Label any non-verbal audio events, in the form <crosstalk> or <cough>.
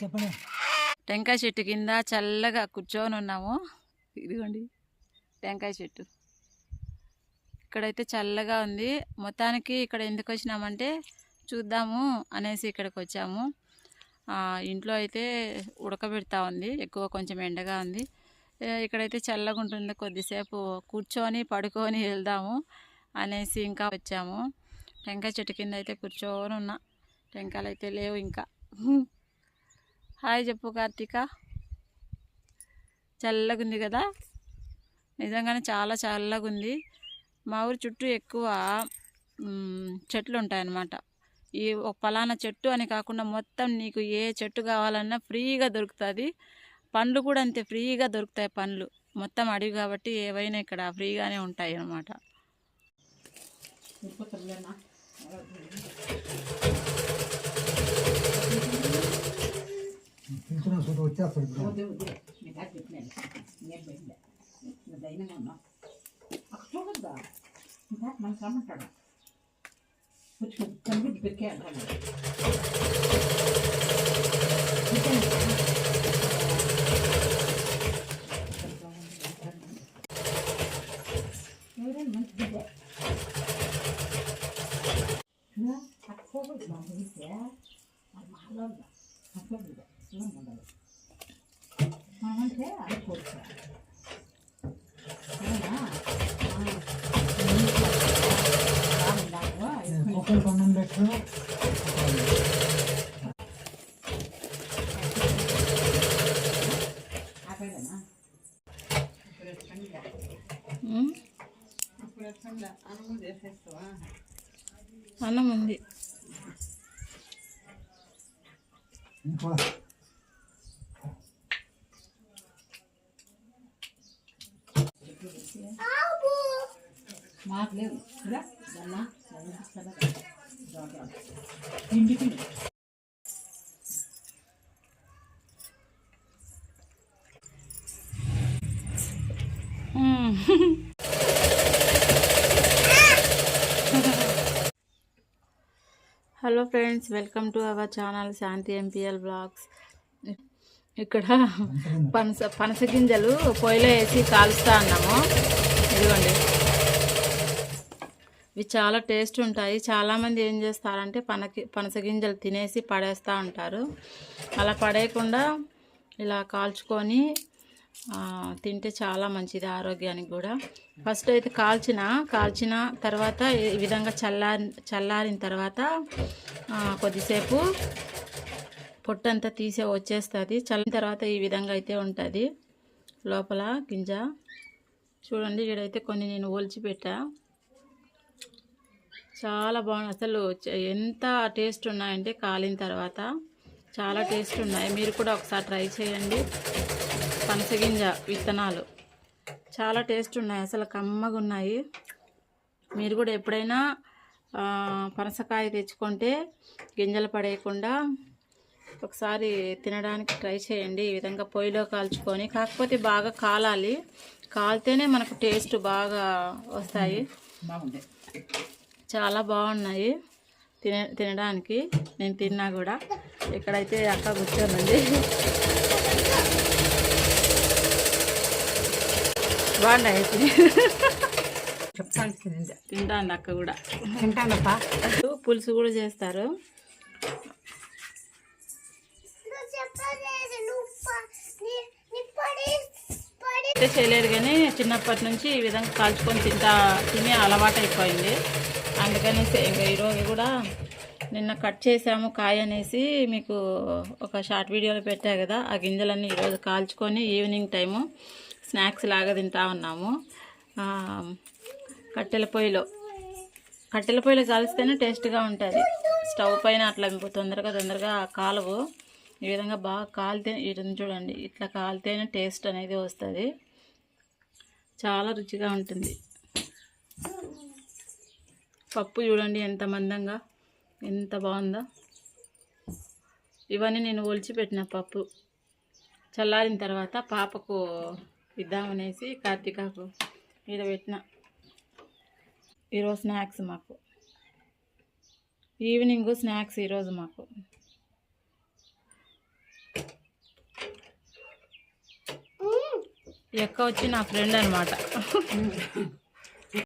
చెప్పండి టెంకాయ చెట్టు కింద చల్లగా కూర్చొని ఉన్నాము. ఇదిగోండి టెంకాయ చెట్టు. ఇక్కడైతే చల్లగా ఉంది. మొత్తానికి ఇక్కడ ఎందుకు వచ్చినామంటే చూద్దాము అనేసి ఇక్కడికి వచ్చాము. ఇంట్లో అయితే ఉడకబెడతా ఉంది. ఎక్కువ కొంచెం ఎండగా ఉంది. ఇక్కడైతే చల్లగా ఉంటుంది. కొద్దిసేపు కూర్చొని పడుకొని వెళ్దాము అనేసి ఇంకా వచ్చాము. టెంకాయ చెట్టు కింద అయితే కూర్చొని ఉన్నా. టెంకాయలు అయితే లేవు ఇంకా. హాయ్ చెప్పు కార్తీక. చల్లగా ఉంది కదా? నిజంగానే చాలా చల్లగా ఉంది. మా ఊరి చుట్టూ ఎక్కువ చెట్లు ఉంటాయన్నమాట ఈ ఒక పలానా చెట్టు అని కాకుండా మొత్తం నీకు ఏ చెట్టు కావాలన్నా ఫ్రీగా దొరుకుతుంది. పండ్లు కూడా అంతే ఫ్రీగా దొరుకుతాయి పండ్లు. మొత్తం అడవి కాబట్టి ఏవైనా ఇక్కడ ఫ్రీగానే ఉంటాయి అన్నమాట వచ్చేస్తాడు that my summer turtle, which was done with the cat Thank you. కొన్నాం పెట్టు మ్, అన్నం ఉంది ఇంకా మాకు లేవు కదా దాన్నా ఇంటికి మ్మ్. Hello friends welcome to our channel Shanti MPL blogs ఇక్కడ <laughs> పనస పనస గింజలు పొయ్యిలో వేసి కాలుస్తా అన్నాము. ఇదిగోండి. ఇవి చాలా టేస్ట్ ఉంటాయి. చాలామంది ఏం చేస్తారంటే పనకి పనస గింజలు తినేసి పడేస్తూ ఉంటారు. అలా పడేయకుండా ఇలా కాల్చుకొని తింటే చాలా మంచిది ఆరోగ్యానికి కూడా. ఫస్ట్ అయితే కాల్చిన కాల్చిన తర్వాత ఈ విధంగా చల్లారి చల్లారిన తర్వాత కొద్దిసేపు పొట్టంతా తీసే వచ్చేస్తుంది. చల్లిన తర్వాత ఈ విధంగా అయితే ఉంటుంది. లోపల గింజ. చూడండి ఈడైతే కొన్ని నేను ఒలిచి పెట్టా. చాలా బాగుంది. అసలు ఎంత టేస్ట్ ఉన్నాయంటే కాలిన తర్వాత చాలా టేస్ట్ ఉన్నాయి. మీరు కూడా ఒకసారి ట్రై చేయండి. పనసగింజ విత్తనాలు. చాలా టేస్ట్ ఉన్నాయి. అసలు కమ్మగా ఉన్నాయి. మీరు కూడా ఎప్పుడైనా పనసకాయ తెచ్చుకుంటే గింజలు పడేయకుండా ఒకసారి తినడానికి ట్రై చేయండి. ఈ విధంగా పొయ్యిలో కాల్చుకొని కాకపోతే బాగా కాలాలి. కాలితేనే మనకు టేస్ట్ బాగా వస్తాయి. బాగుంటాయి. చాలా బాగున్నాయి తిన తినడానికి. నేను తిన్నా కూడా. ఇక్కడైతే అక్క కూర్చోనండి బాగున్నాయి తింటాను అక్క కూడా. తింటానప్పా. పులుసు కూడా చేస్తారు. అయితే చేయలేదు కానీ చిన్నప్పటి నుంచి ఈ విధంగా కాల్చుకొని తింటా తినే అలవాటు అయిపోయింది. అందుకని ఇంకా ఈరోజు కూడా నిన్న కట్ చేసాము కాయ అనేసి మీకు ఒక షార్ట్ వీడియోలో పెట్టా కదా ఆ గింజలన్నీ ఈరోజు కాల్చుకొని ఈవినింగ్ టైము స్నాక్స్ లాగా తింటా ఉన్నాము. కట్టెల పొయ్యిలో. కట్టెల పొయ్యిలో కాల్స్తేనే టేస్ట్గా ఉంటుంది. స్టవ్ పైన అట్లా మీకు తొందరగా తొందరగా కాలవు. ఈ విధంగా బాగా కాలితే ఇటు చూడండి ఇట్లా కాలితేనే టేస్ట్ అనేది వస్తుంది. చాలా రుచిగా ఉంటుంది. పప్పు చూడండి ఎంత మందంగా ఎంత బాగుందో. ఇవన్నీ నేను ఒలిచిపెట్టిన పప్పు. చల్లారిన తర్వాత పాపకు ఇద్దామనేసి కార్తీకాకు మీద పెట్టిన. ఈరోజు స్నాక్స్ మాకు. ఈవినింగ్ స్నాక్స్ ఈరోజు మాకు. ఈ అక్క వచ్చి నా ఫ్రెండ్ అనమాట